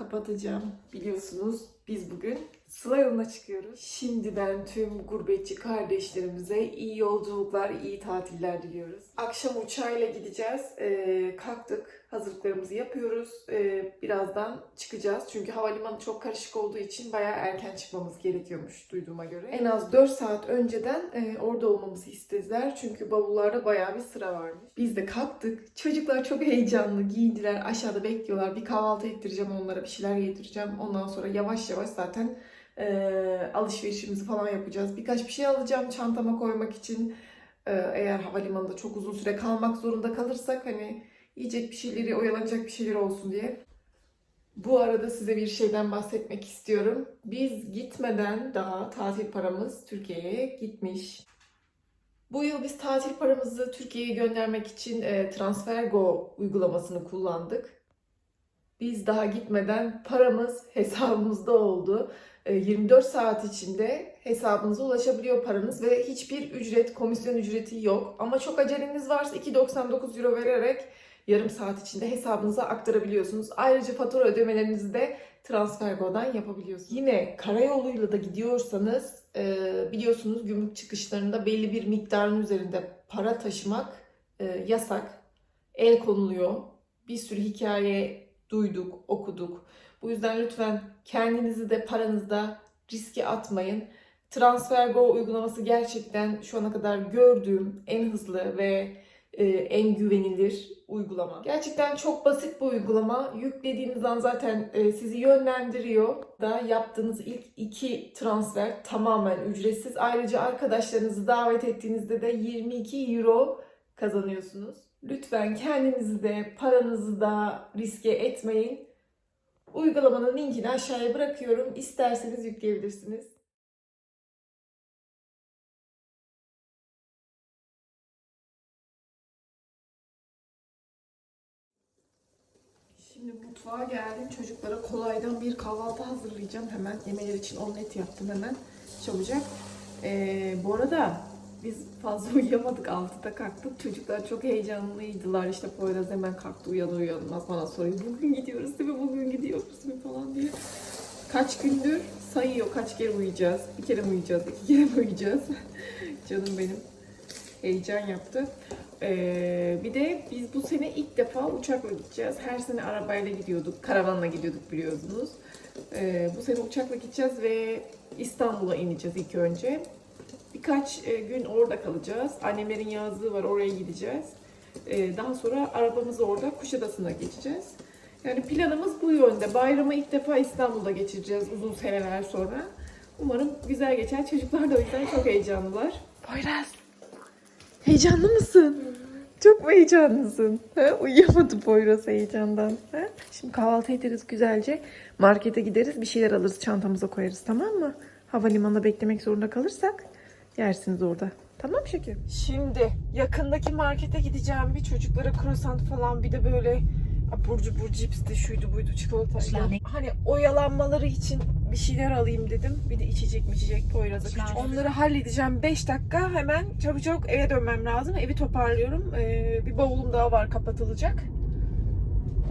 Kapatacağım. Biliyorsunuz biz bugün Sıla yoluna çıkıyoruz. Şimdiden tüm gurbetçi kardeşlerimize iyi yolculuklar, iyi tatiller diliyoruz. Akşam uçağıyla gideceğiz. Ee, kalktık. Hazırlıklarımızı yapıyoruz. Ee, birazdan çıkacağız. Çünkü havalimanı çok karışık olduğu için bayağı erken çıkmamız gerekiyormuş duyduğuma göre. En az 4 saat önceden e, orada olmamızı istediler. Çünkü bavullarda bayağı bir sıra varmış. Biz de kalktık. Çocuklar çok heyecanlı giyindiler. Aşağıda bekliyorlar. Bir kahvaltı ettireceğim onlara. Bir şeyler yedireceğim. Ondan sonra yavaş yavaş zaten e, alışverişimizi falan yapacağız. Birkaç bir şey alacağım çantama koymak için. E, eğer havalimanında çok uzun süre kalmak zorunda kalırsak hani yiyecek bir şeyleri, oyalanacak bir şeyler olsun diye. Bu arada size bir şeyden bahsetmek istiyorum. Biz gitmeden daha tatil paramız Türkiye'ye gitmiş. Bu yıl biz tatil paramızı Türkiye'ye göndermek için e, TransferGo uygulamasını kullandık. Biz daha gitmeden paramız hesabımızda oldu. E, 24 saat içinde hesabınıza ulaşabiliyor paranız ve hiçbir ücret, komisyon ücreti yok. Ama çok aceleniz varsa 2.99 euro vererek yarım saat içinde hesabınıza aktarabiliyorsunuz. Ayrıca fatura ödemelerinizi de TransferGo'dan yapabiliyorsunuz. Yine karayoluyla da gidiyorsanız e, biliyorsunuz gümrük çıkışlarında belli bir miktarın üzerinde para taşımak e, yasak. El konuluyor. Bir sürü hikaye duyduk, okuduk. Bu yüzden lütfen kendinizi de paranızda riske atmayın. TransferGo uygulaması gerçekten şu ana kadar gördüğüm en hızlı ve e, en güvenilir uygulama. Gerçekten çok basit bu uygulama. Yüklediğiniz an zaten e, sizi yönlendiriyor. Da yaptığınız ilk iki transfer tamamen ücretsiz. Ayrıca arkadaşlarınızı davet ettiğinizde de 22 euro kazanıyorsunuz. Lütfen kendinizi de paranızı da riske etmeyin. Uygulamanın linkini aşağıya bırakıyorum. İsterseniz yükleyebilirsiniz. Şimdi mutfağa geldim. Çocuklara kolaydan bir kahvaltı hazırlayacağım. Hemen yemeğler için omlet yaptım hemen. Çabucak. Ee, bu arada biz fazla uyuyamadık. 6'da kalktık. Çocuklar çok heyecanlıydılar. İşte Poyraz hemen kalktı uyanır uyanmaz bana soruyor. Bugün gidiyoruz değil mi? Bugün gidiyoruz mu falan diye. Kaç gündür sayıyor kaç kere uyuyacağız. Bir kere mi uyuyacağız, iki kere mi uyuyacağız? Canım benim. Heyecan yaptı. Ee, bir de biz bu sene ilk defa uçakla gideceğiz. Her sene arabayla gidiyorduk, karavanla gidiyorduk biliyorsunuz. Ee, bu sene uçakla gideceğiz ve İstanbul'a ineceğiz ilk önce. Birkaç e, gün orada kalacağız. Annemlerin yazlığı var, oraya gideceğiz. Ee, daha sonra arabamızı orada Kuşadası'na geçeceğiz. Yani planımız bu yönde. Bayramı ilk defa İstanbul'da geçireceğiz uzun seneler sonra. Umarım güzel geçer. Çocuklar da o yüzden çok heyecanlılar. Poyraz, heyecanlı mısın? Çok mu heyecanlısın? Ha? Uyuyamadı Poyraz heyecandan. Ha? Şimdi kahvaltı ederiz güzelce. Markete gideriz bir şeyler alırız çantamıza koyarız tamam mı? Havalimanında beklemek zorunda kalırsak yersiniz orada. Tamam şekerim. Şimdi yakındaki markete gideceğim bir çocuklara croissant falan bir de böyle abur cubur cipsti şuydu buydu çikolata. Slane. Hani oyalanmaları için bir şeyler alayım dedim. Bir de içecek mi içecek Poyraz'a küçük. Onları halledeceğim 5 dakika hemen çabucak eve dönmem lazım. Evi toparlıyorum. Ee, bir bavulum daha var kapatılacak.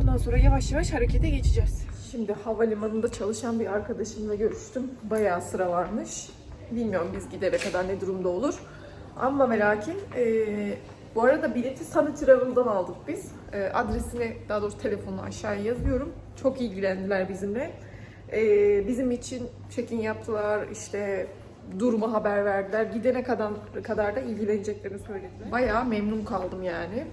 Ondan sonra yavaş yavaş harekete geçeceğiz. Şimdi havalimanında çalışan bir arkadaşımla görüştüm. Bayağı sıra varmış. Bilmiyorum biz gidere kadar ne durumda olur. Ama ve lakin e, bu arada bileti Sunny Travel'dan aldık biz. E, adresini daha doğrusu telefonunu aşağıya yazıyorum. Çok ilgilendiler bizimle. E, bizim için check-in yaptılar. işte durumu haber verdiler. Gidene kadar, kadar da ilgileneceklerini söylediler. Bayağı memnun kaldım yani.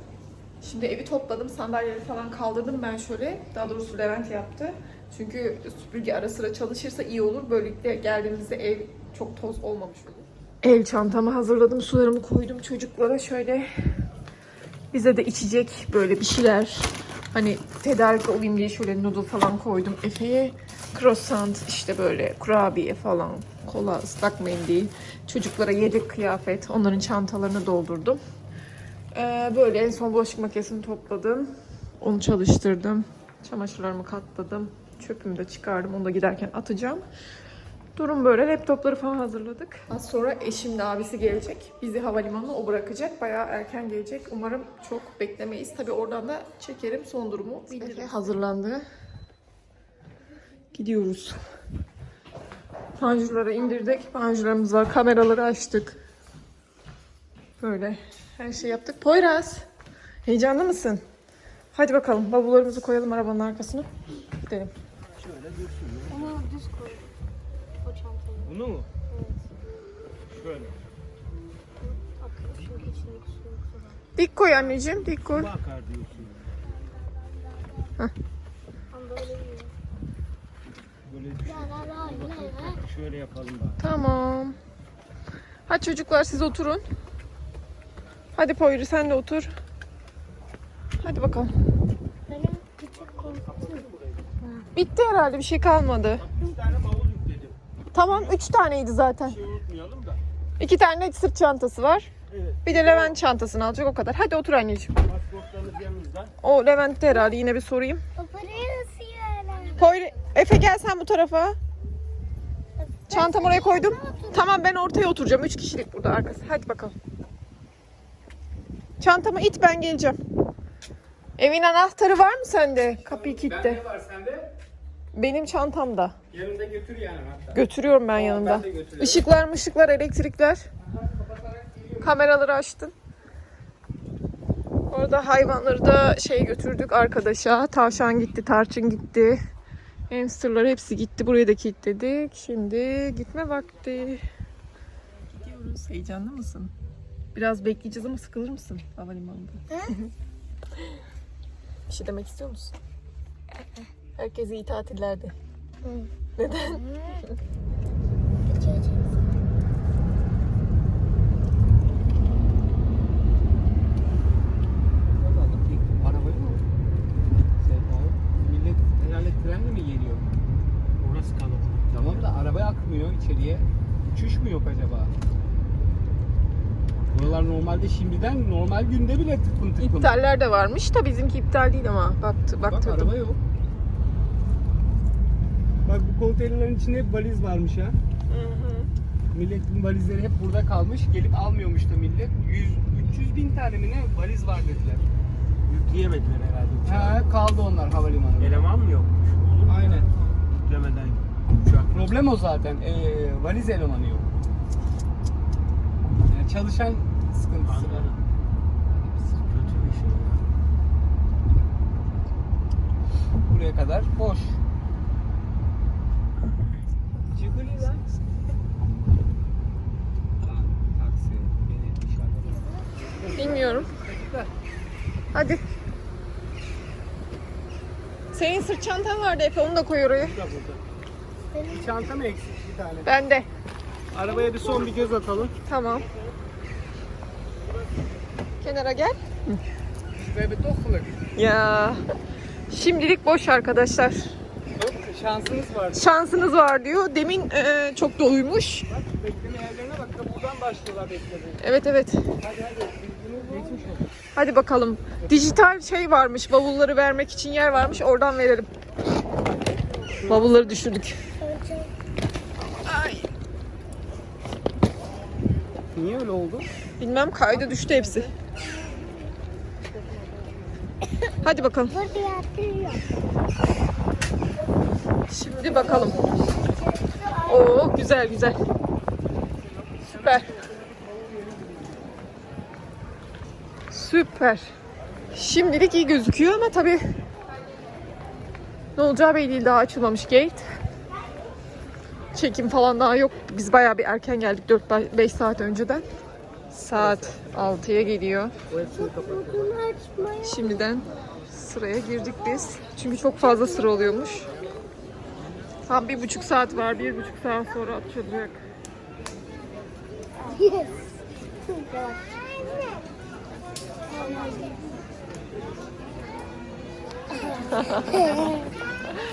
Şimdi evi topladım, sandalyeleri falan kaldırdım ben şöyle. Daha doğrusu Levent yaptı. Çünkü süpürge ara sıra çalışırsa iyi olur. Böylelikle geldiğimizde ev çok toz olmamış olur. El çantamı hazırladım, sularımı koydum çocuklara şöyle. Bize de içecek böyle bir şeyler. Hani tedarik olayım diye şöyle noodle falan koydum. Efe'ye croissant işte böyle kurabiye falan. Kola, ıslak mendil. Çocuklara yedek kıyafet. Onların çantalarını doldurdum. Ee, böyle en son bulaşık makinesini topladım. Onu çalıştırdım. Çamaşırlarımı katladım. Çöpümü de çıkardım. Onu da giderken atacağım. Durum böyle. Laptopları falan hazırladık. Az sonra eşim de abisi gelecek. Bizi havalimanına o bırakacak. Bayağı erken gelecek. Umarım çok beklemeyiz. Tabii oradan da çekerim son durumu. Bildiririm. Hazırlandı. Gidiyoruz. Panjurları indirdik. Panjurlarımız var. Kameraları açtık. Böyle her şey yaptık. Poyraz. Heyecanlı mısın? Hadi bakalım. Bavullarımızı koyalım arabanın arkasına. Gidelim. Onu düz koy. Bunu mu? Şöyle. Akıyor çünkü içindeki su yoksa da. Dik koy anneciğim. Dik koy. Bakar diyorsun. Ama böyle iyi. Böyle La la la la la. şöyle yapalım bari. Tamam. Hadi çocuklar siz oturun. Hadi Poyri sen de otur. Hadi bakalım. Benim küçük. Bitti herhalde bir şey kalmadı. Yükledim. Tamam üç taneydi zaten. Bir şey unutmayalım da. İki tane sırt çantası var. Evet. Bir de Levent çantasını alacak o kadar. Hadi otur anneciğim. Yanınızda. O Levent'te herhalde yine bir sorayım. O parayı nasıl yiyorlar? Poyri, Efe gel sen bu tarafa. Çantam oraya koydum. Tamam ben ortaya oturacağım. Üç kişilik burada arkası. Hadi bakalım. Çantamı it ben geleceğim. Evin anahtarı var mı sende? Kapıyı kilitle. var sende? Benim çantamda. Yanında götür yani hatta. Götürüyorum ben yanımda. Ben de. Işıklar mışıklar, elektrikler. Kameraları açtın. Orada hayvanları da şey götürdük arkadaşa. Tavşan gitti, tarçın gitti. Hamsterlar hepsi gitti. Burayı da kilitledik. Şimdi gitme vakti. Gidiyoruz. Heyecanlı mısın? Biraz bekleyeceğiz ama sıkılır mısın havalimanında? Bir şey demek istiyor musun? Herkese iyi tatillerde. Neden? Arabayı mı? Millet herhalde trenle mi geliyor? Orası kalabalık. Tamam da araba akmıyor içeriye. Uçuş mu yok acaba? Buralar normalde şimdiden normal günde bile tıklım tıklım. İptaller de varmış da bizimki iptal değil ama baktı Bak baktırdım. araba yok. Konteynerlerin içinde hep valiz varmış ha. Milletin valizleri hep burada kalmış. Gelip almıyormuş da millet. 100 300 bin tane mi ne valiz var dediler. Yükleyemediler herhalde uçağa. Ha kaldı onlar havalimanında. Eleman mı yokmuş? Olur mu? Aynen. Yüklemeden uçak. Problem o zaten. Ee, valiz elemanı yok. Yani çalışan sıkıntısı var. Anladım. Kötü bir şey ya. Buraya kadar boş. Ciguli lan. Bilmiyorum. Hadi. Senin sırt çantan vardı Efe onu da koy oraya. Bir çanta mı eksik bir tane? Bende. Arabaya bir son bir göz atalım. Tamam. Kenara gel. Ya. Şimdilik boş arkadaşlar. Şansınız var. Şansınız var diyor. Demin e, çok doluymuş. Bak bekleme yerlerine bak da buradan başlıyorlar beklemeye. Evet evet. Hadi hadi. Geçmiş olsun. Hadi bakalım. Dijital şey varmış. Bavulları vermek için yer varmış. Oradan verelim. Bavulları düşürdük. Ay. Niye öyle oldu? Bilmem kayda düştü hepsi. Hadi bakalım. Burada yatıyor. Şimdi bakalım. Oo güzel güzel. Süper. Süper. Şimdilik iyi gözüküyor ama tabii ne olacağı belli değil daha açılmamış gate. Çekim falan daha yok. Biz bayağı bir erken geldik 4-5 saat önceden. Saat 6'ya geliyor. Şimdiden sıraya girdik biz. Çünkü çok fazla sıra oluyormuş. Tam bir buçuk saat var. Bir buçuk saat sonra açılacak.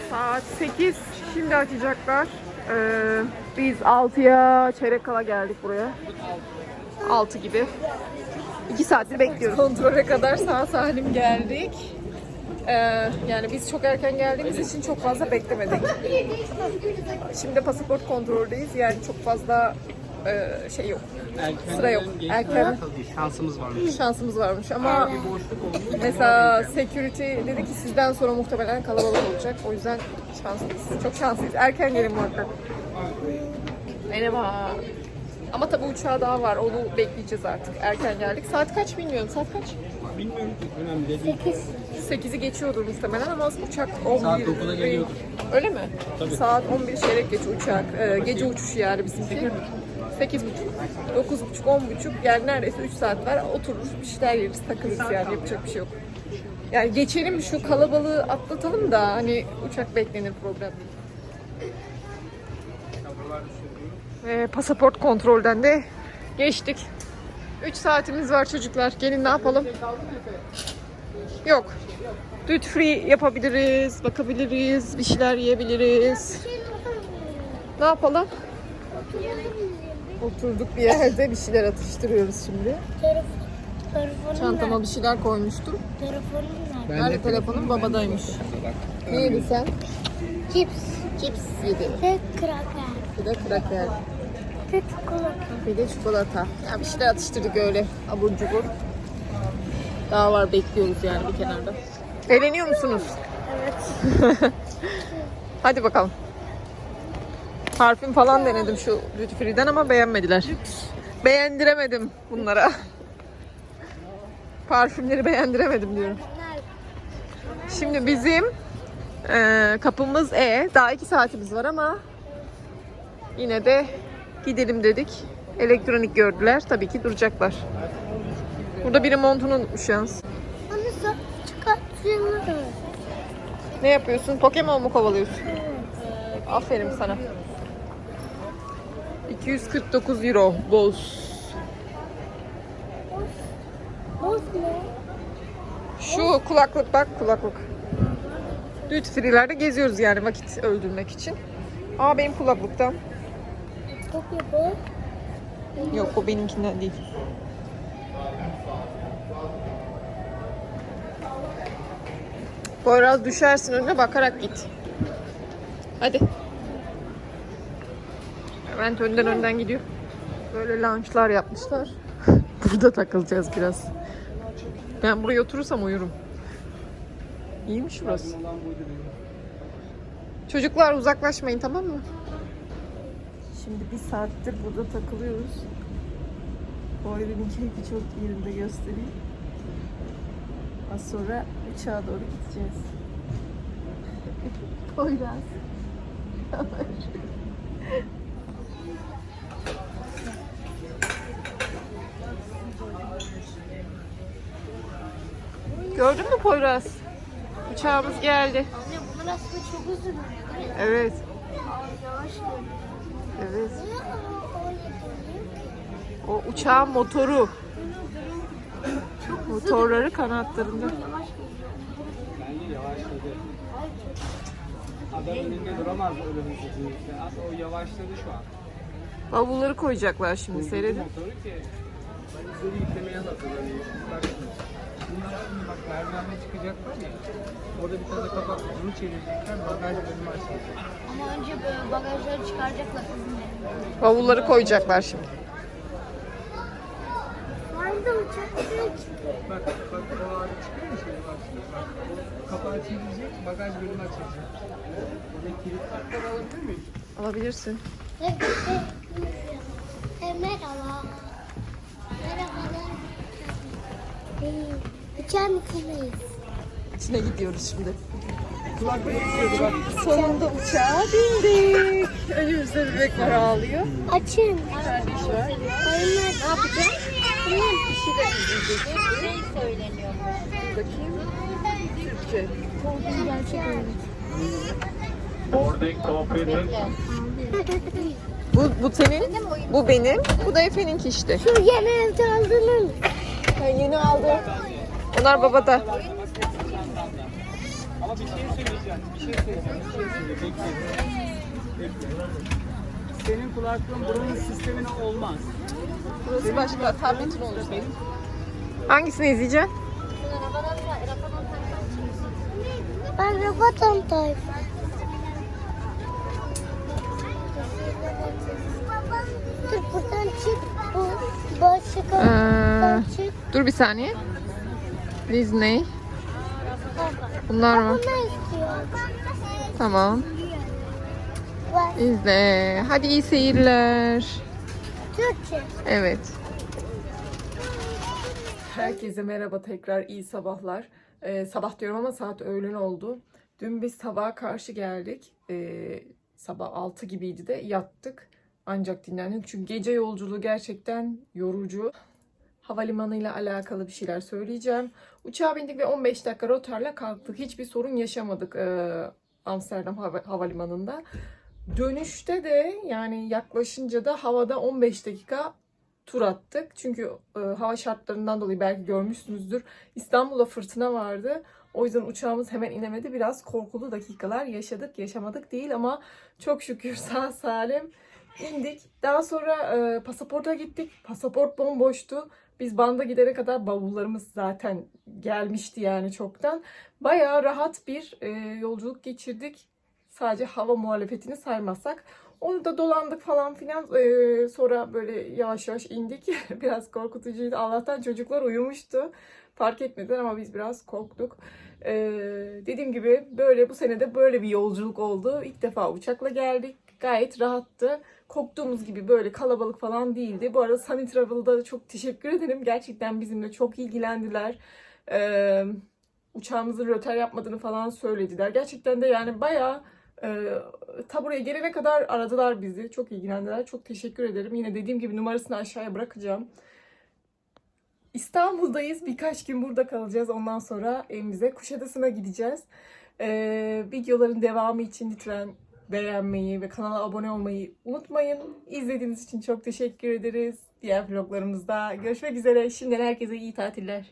Saat 8. Şimdi açacaklar. Ee, biz 6'ya çeyrek kala geldik buraya. 6 gibi. 2 saattir bekliyoruz. Kontrole kadar sağ salim geldik. Ee, yani biz çok erken geldiğimiz için çok fazla beklemedik. Şimdi pasaport kontroldeyiz. Yani çok fazla e, şey yok. Sıra yok. Erken Şansımız varmış. şansımız varmış ama mesela security dedi ki sizden sonra muhtemelen kalabalık olacak. O yüzden şanslıyız. Çok şanslıyız. Erken gelin muhakkak. Merhaba. Ama tabii uçağı daha var. Onu bekleyeceğiz artık. Erken geldik. Saat kaç bilmiyorum. Saat kaç? Bilmiyorum ki önemli değil. 8. 8'i geçiyordur muhtemelen ama uçak 11. Saat 9'a geliyordur. Öyle mi? Tabii. Saat 11 çeyrek geç uçak. Ee, gece uçuşu yani bizimki. 8.30, 9.30, 10.30 yani neredeyse 3 saat var. Oturur, bir şeyler yeriz, takılırız yani yapacak bir şey yok. Yani geçelim şu kalabalığı atlatalım da hani uçak beklenir problem değil. Ve pasaport kontrolden de geçtik. 3 saatimiz var çocuklar. Gelin ne yapalım? Yok. Duty free yapabiliriz, bakabiliriz, bir şeyler yiyebiliriz. Ne yapalım? Oturduk bir yerde bir şeyler atıştırıyoruz şimdi. Telefon, telefonum Çantama bir şeyler koymuştum. Telefonum nerede? Nerede telefonum? Babadaymış. Ne yedin sen? Cips. Cips yedim. Ve kraker. Bir de kraker. Ve çikolata. Bir de çikolata. Ya bir şeyler atıştırdık öyle abur cubur. Daha var bekliyoruz yani bir kenarda. Eğleniyor musunuz? Evet. Hadi bakalım. Parfüm falan denedim şu Duty Free'den ama beğenmediler. Beğendiremedim bunlara. Parfümleri beğendiremedim diyorum. Şimdi bizim eee, kapımız E. Daha iki saatimiz var ama yine de gidelim dedik. Elektronik gördüler. Tabii ki duracaklar. Burada biri montunu unutmuş yalnız. Onu sa- çıkartıyorum. Ne yapıyorsun? Pokemon mu kovalıyorsun? Aferin sana. 249 euro. Boz. Boz ne? Şu kulaklık bak kulaklık. Duty free'lerde geziyoruz yani vakit öldürmek için. Aa benim kulaklıktan. Kopya boz. Yok o benimkinden değil. Poyraz düşersin önüne bakarak git. Hadi. Levent önden önden gidiyor. Böyle lounge'lar yapmışlar. Burada takılacağız biraz. Ben buraya oturursam uyurum. İyiymiş burası. Çocuklar uzaklaşmayın tamam mı? Şimdi bir saattir burada takılıyoruz. Boylu'nun keyfi çok yerinde göstereyim. Az sonra uçağa doğru gideceğiz. Poyraz. Gördün mü Poyraz? Uçağımız geldi. Anne bunlar aslında çok uzun. değil mi? Evet. Aa, Yavaş geliyor. Evet. O uçağın motoru. Motorları kanatlarında. Bence yavaşladı. Adam önünde duramaz öyle hızlı. Aslında o yavaşladı şu an. Bavulları koyacaklar şimdi seyredin. Motoru ki valizleri yüklemeye hazırlanıyor. Bunlar bak merdivenden çıkacaklar ya. Orada bir tane kapak. Onu çevirecekler. Bagaj bölümü açılacak. Ama önce böyle bagajları çıkaracaklar kızım. Bavulları koyacaklar şimdi. Nerede uçak çıkıyor? Bak bak o ağrı çıkıyor mu şimdi bak şimdi. Bak kapağı çevirecek. Bagaj bölümü açılacak. Burada kilit kartları alabilir miyim? Alabilirsin. E, merhaba. Merhabalar. Uçağın içindeyiz. İçine gidiyoruz şimdi. İstiyordu bak. Sonunda uçağa bindik. Önümüzde bebek var ağlıyor. Açın. Kardeş var. Oyunlar. Ne yapacağız? Bir şeyler izleyecek. Ne söyleniyor? Bakayım. Türkçe. Gerçek oyun. Bu, bu senin, bu benim, bu da Efe'ninki işte. Şu yeni evde aldığınız. Ben yeni aldım. Onlar babada. Ama bir şey söyleyeceğim. Bir şey söyleyeceğim. Bir şey söyleyeceğim. Bekle. Bekle. Senin kulaklığın buranın sistemine olmaz. Burası başka, tabletin olur senin. Hangisini izleyeceksin? Ben robotum tayfa. Dur buradan çık. Bu başka Ee, çık. dur bir saniye. Disney. Bunlar mı? Tamam. İzle. Hadi iyi seyirler. Türkçe. Evet. Herkese merhaba tekrar iyi sabahlar. Ee, sabah diyorum ama saat öğlen oldu. Dün biz sabaha karşı geldik. Ee, sabah 6 gibiydi de yattık. Ancak dinlendik. Çünkü gece yolculuğu gerçekten yorucu. Havalimanıyla alakalı bir şeyler söyleyeceğim. Uçağa bindik ve 15 dakika rotarla kalktık. Hiçbir sorun yaşamadık ee, Amsterdam hava- Havalimanı'nda. Dönüşte de yani yaklaşınca da havada 15 dakika tur attık. Çünkü e, hava şartlarından dolayı belki görmüşsünüzdür. İstanbul'da fırtına vardı. O yüzden uçağımız hemen inemedi. Biraz korkulu dakikalar yaşadık. Yaşamadık değil ama çok şükür sağ salim indik. Daha sonra e, pasaporta gittik. Pasaport bomboştu. Biz banda gidene kadar bavullarımız zaten gelmişti yani çoktan. Bayağı rahat bir e, yolculuk geçirdik. Sadece hava muhalefetini saymazsak. Onu da dolandık falan filan. Ee, sonra böyle yavaş yavaş indik. biraz korkutucuydu. Allah'tan çocuklar uyumuştu. Fark etmediler ama biz biraz korktuk. Ee, dediğim gibi böyle bu senede böyle bir yolculuk oldu. İlk defa uçakla geldik. Gayet rahattı. Korktuğumuz gibi böyle kalabalık falan değildi. Bu arada Sunny Travel'da da çok teşekkür ederim. Gerçekten bizimle çok ilgilendiler. Ee, uçağımızın röter yapmadığını falan söylediler. Gerçekten de yani bayağı e, ta buraya gelene kadar aradılar bizi. Çok ilgilendiler. Çok teşekkür ederim. Yine dediğim gibi numarasını aşağıya bırakacağım. İstanbul'dayız. Birkaç gün burada kalacağız. Ondan sonra evimize Kuşadası'na gideceğiz. Ee, videoların devamı için lütfen beğenmeyi ve kanala abone olmayı unutmayın. İzlediğiniz için çok teşekkür ederiz. Diğer vloglarımızda görüşmek üzere. Şimdiden herkese iyi tatiller.